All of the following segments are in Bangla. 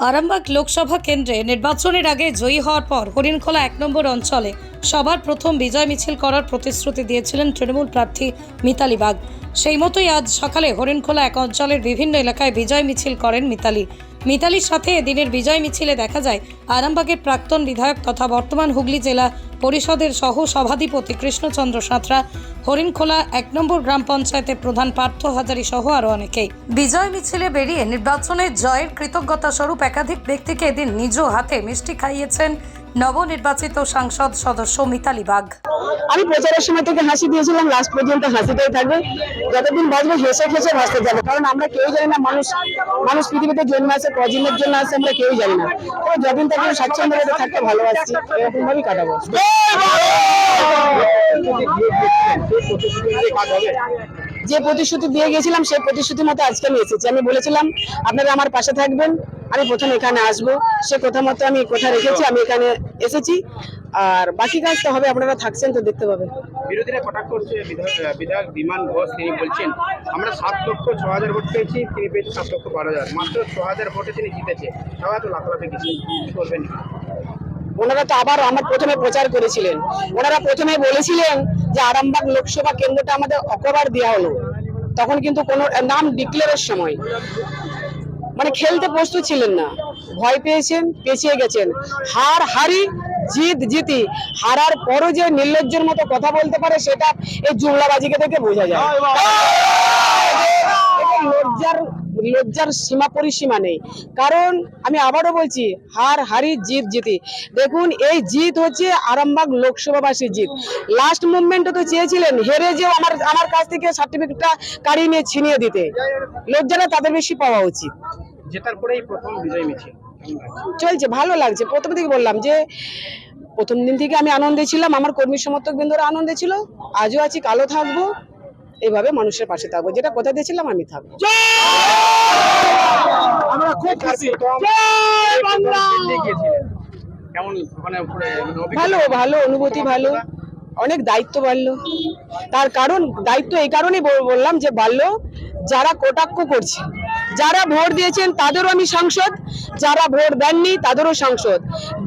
আরামবাগ লোকসভা কেন্দ্রে নির্বাচনের আগে জয়ী হওয়ার পর হরিণখোলা এক নম্বর অঞ্চলে সবার প্রথম বিজয় মিছিল করার প্রতিশ্রুতি দিয়েছিলেন তৃণমূল প্রার্থী মিতালি বাগ। সেই মতোই আজ সকালে হরিণখোলা এক অঞ্চলের বিভিন্ন এলাকায় বিজয় মিছিল করেন মিতালি। মিতালির সাথে এদিনের বিজয় মিছিলে দেখা যায়। আরামবাগের প্রাক্তন বিধায়ক তথা বর্তমান হুগলি জেলা পরিষদের সহ সভাধিপতি কৃষ্ণচন্দ্র সাঁতরা। হরিণখোলা এক নম্বর গ্রাম পঞ্চায়েতের প্রধান পার্থ হাজারি সহ আরও অনেকেই। বিজয় মিছিলে বেরিয়ে নির্বাচনের জয়ের কৃতজ্ঞতা স্বরূপ একাধিক ব্যক্তিকে এদিন নিজ হাতে মিষ্টি খাইয়েছেন নবনির্বাচিত সাংসদ সদস্য মিতালি বাগ। আমি প্রচারের সময় থেকে হাসি দিয়েছিলাম, লাস্ট পর্যন্ত হাসিতেই থাকবে। যতদিন বাঁচবো, হেসে হেসে ভাসতে যাবে। কারণ আমরা কেউ জানি না, মানুষ মানুষ পৃথিবীতে জন্ম আছে, কদিনের জন্য আছে, আমরা কেউ জানি না। তো যতদিন থাকবে স্বাচ্ছন্দ্য থাকতে ভালোবাসছি এরকম ভাবেই কাটাবো। যে প্রতিশ্রুতি দিয়ে গেছিলাম, সেই প্রতিশ্রুতি মতো আজকে আমি এসেছি। আমি বলেছিলাম, আপনারা আমার পাশে থাকবেন। আমি প্রথম এখানে আসব। সে কথা মতো আমি কথা রেখেছি আমি এখানে এসেছি। আর বাকি কাজ তো হবে আপনারা থাকছেন তো দেখতে পাবেন। বিরোধীরা কটাক্ষ করছে বিধায়ক বিমান ঘোষ তিনি বলছেন আমরা সাত লক্ষ ছ হাজার ভোট পেয়েছি তিনি পেয়েছে সাত লক্ষ বারো হাজার। মাত্র ছ হাজার ভোটে তিনি জিতেছে। সবাই তো লাফালাফি কিছু করবেন ওনারা তো আবার আমার প্রথমে প্রচার করেছিলেন। ওনারা প্রথমে বলেছিলেন যে আরামবাগ লোকসভা কেন্দ্রটা আমাদের অকবার দেওয়া হলো। তখন কিন্তু কোনো নাম ডিক্লেয়ারের সময়। মানে খেলতে প্রস্তুত ছিলেন না। ভয় পেয়েছেন পেছিয়ে গেছেন। হার হারি জিত জিতি। হারার পরও যে নির্লজ্জের মতো কথা বলতে পারে সেটা এই জুমলাবাজিকে দেখে বোঝা যায়। লজ্জার লজ্জার সীমা পরিসীমা নেই। কারণ আমি আবারও বলছি হার হারি জিত জিতি। দেখুন এই জিত হচ্ছে আরামবাগ লোকসভাবাসীর জিত। লাস্ট মুভমেন্টে তো চেয়েছিলেন হেরে যে আমার আমার কাছ থেকে সার্টিফিকেটটা কাড়িয়ে নিয়ে ছিনিয়ে দিতে। লজ্জাটা তাদের বেশি পাওয়া উচিত। জেতার পরেই প্রথম বিজয় মিছিল চলছে ভালো লাগছে। প্রথম থেকে বললাম যে প্রথম দিন থেকে আমি আনন্দে ছিলাম আমার কর্মী সমর্থক বৃন্দরা আনন্দে ছিল। আজও আছি কালো থাকব এইভাবে মানুষের পাশে থাকব। যেটা কথা দিয়েছিলাম আমি থাকব। আমরা খুব খুশি। দিল্লি গিয়েছিলেন। কেমন ওখানে উপরে মানে ভালো ভালো অনুভূতি ভালো। অনেক দায়িত্ব বাড়লো। তার কারণ দায়িত্ব এই কারণেই বললাম যে বাড়লো যারা কটাক্ষ করছে যারা ভোট দিয়েছেন তাদেরও আমি সাংসদ, যারা ভোট দেননি তাদেরও সাংসদ।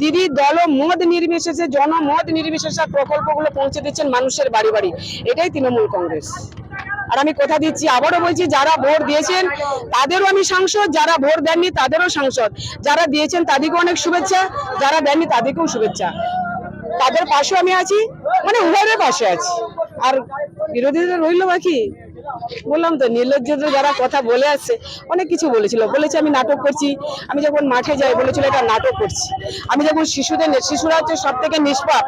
দিদি, দল মত নির্বিশেষে জনমত নির্বিশেষে প্রকল্পগুলো পৌঁছে দিচ্ছেন মানুষের বাড়ি বাড়ি। এটাই তৃণমূল কংগ্রেস। আর আমি কথা দিচ্ছি, আবারও বলছি, যারা ভোট দিয়েছেন তাদেরও আমি সাংসদ, যারা ভোট দেননি তাদেরও সাংসদ। যারা দিয়েছেন তাদেরকেও অনেক শুভেচ্ছা, যারা দেননি তাদেরকেও শুভেচ্ছা। তাদের পাশে আমি আছি মানে উভয়ের পাশে আছি। আর বিরোধীদের রইল বাকি? বললাম তো নির্লজ্জদের যারা কথা বলে আসছে, অনেক কিছু বলেছিল। বলেছে, আমি নাটক করছি। আমি যখন মাঠে যাই, বলেছিল, এটা নাটক করছি। আমি যখন শিশুদের শিশুরা হচ্ছে সব থেকে নিষ্পাপ,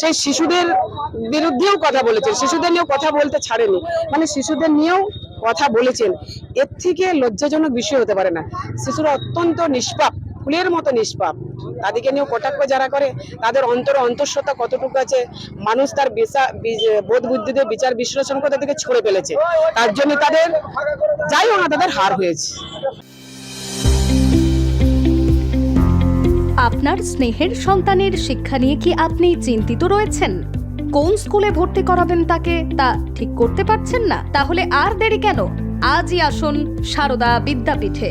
সেই শিশুদের বিরুদ্ধেও কথা বলেছেন। শিশুদের নিয়েও কথা বলতে ছাড়েনি। মানে শিশুদের নিয়েও কথা বলেছেন। এর থেকে লজ্জাজনক বিষয় হতে পারে না। শিশুরা অত্যন্ত নিষ্পাপ। ফুলের মতো নিষ্পাপ। তাদেরকে নিয়েও কটাক্ষ যারা করে, তাদের অন্তর অন্তঃসত্ত্বা কতটুকু আছে, মানুষ তার বিচার বোধ বুদ্ধিতে বিচার বিশ্লেষণ করে তাদেরকে ছড়ে ফেলেছে। তার জন্য তাদের যাই হোক না, তাদের হার হয়েছে। আপনার স্নেহের সন্তানের শিক্ষা নিয়ে কি আপনি চিন্তিত রয়েছেন? কোন স্কুলে ভর্তি করাবেন তাকে, তা ঠিক করতে পারছেন না? তাহলে আর দেরি কেন? আজই আসুন সারদা বিদ্যাপীঠে।